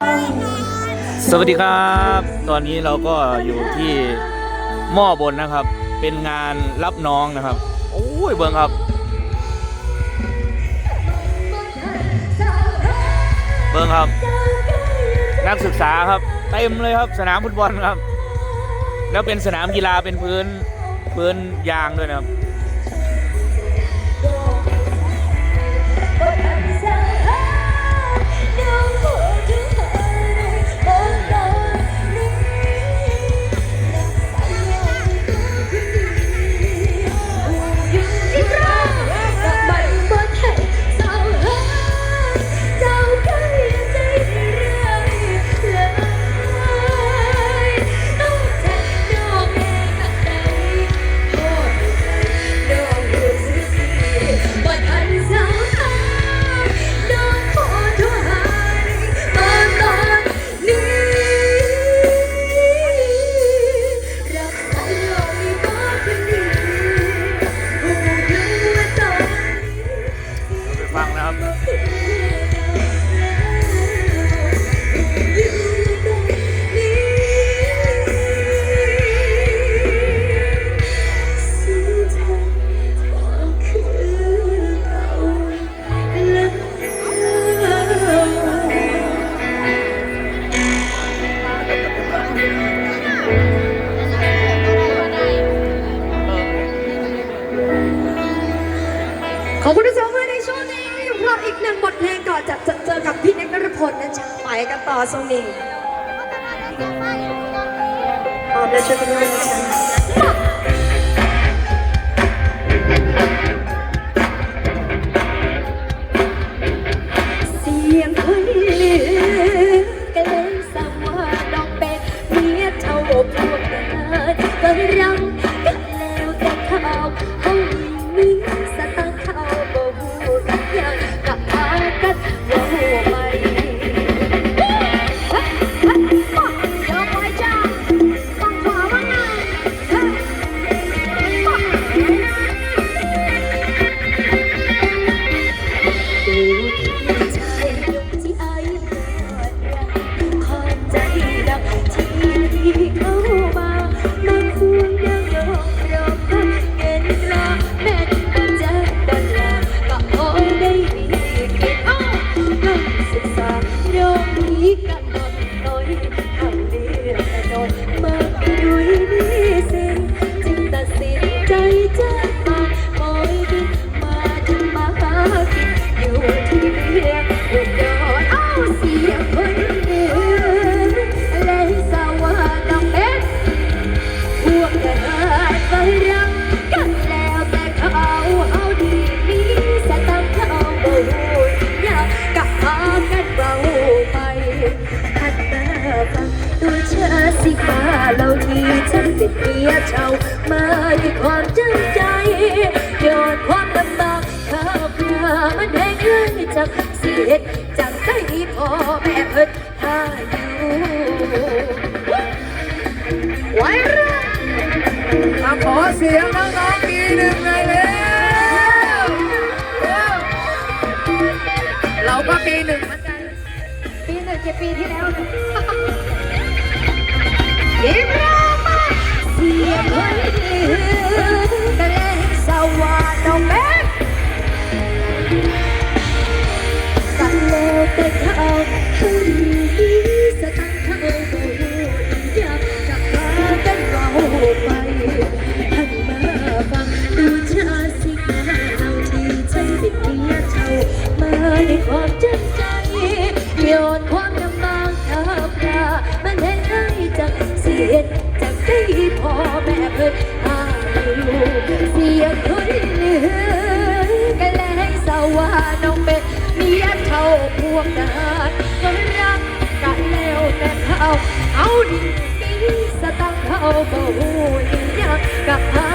สวัสดีครับ ตอนนี้เราก็อยู่ที่หม้อบนนะครับ เป็นงานรับน้องนะครับ โอ้ยเบิ้งครับ เบิ้งครับ นักศึกษาครับเต็มเลยครับสนามฟุตบอลครับ แล้วเป็นสนามกีฬาเป็นพื้นพื้นยางด้วยนะครับ ขอบคุณที่ชมมาในช่วงนี้พร้อมอีกหนึ่งบทเพลงก่อนจะเจอกับพี่เน็กนรพลนะจ๊ะไปกันต่อช่วงนี้พร้อมแล้วช่วยกันด้วยนะจ๊ะเสียงคนเหลือกันเลยสัมว่าดอกเป็ดเมียเท่าพวกนั้นก็รังกันแล้วแต่เขา ฉันเกียเช่ามาด้วยความจงใจยอดความลำบากข้าพระมันแห้งเรื่องจากเสียดจากใจพ่อแม่เพิ่นหาอยู่ไว้รื่องมาขอเสียงน้องๆทีหนึ่งหน่อยเร็วเราก็ปีหนึ่งเหมือนกันปีหนึ่งเจ็ปีที่แล้ว จากใจพ่อแม่เคยอาอยู่เสียงคนเหนือกันแลงสาวาน้องเป็นเมียเท่าพวกนานก็รักกันแล้วแต่เขาเอาดีดีสตังค์เขาบ่หูยังกับพากับ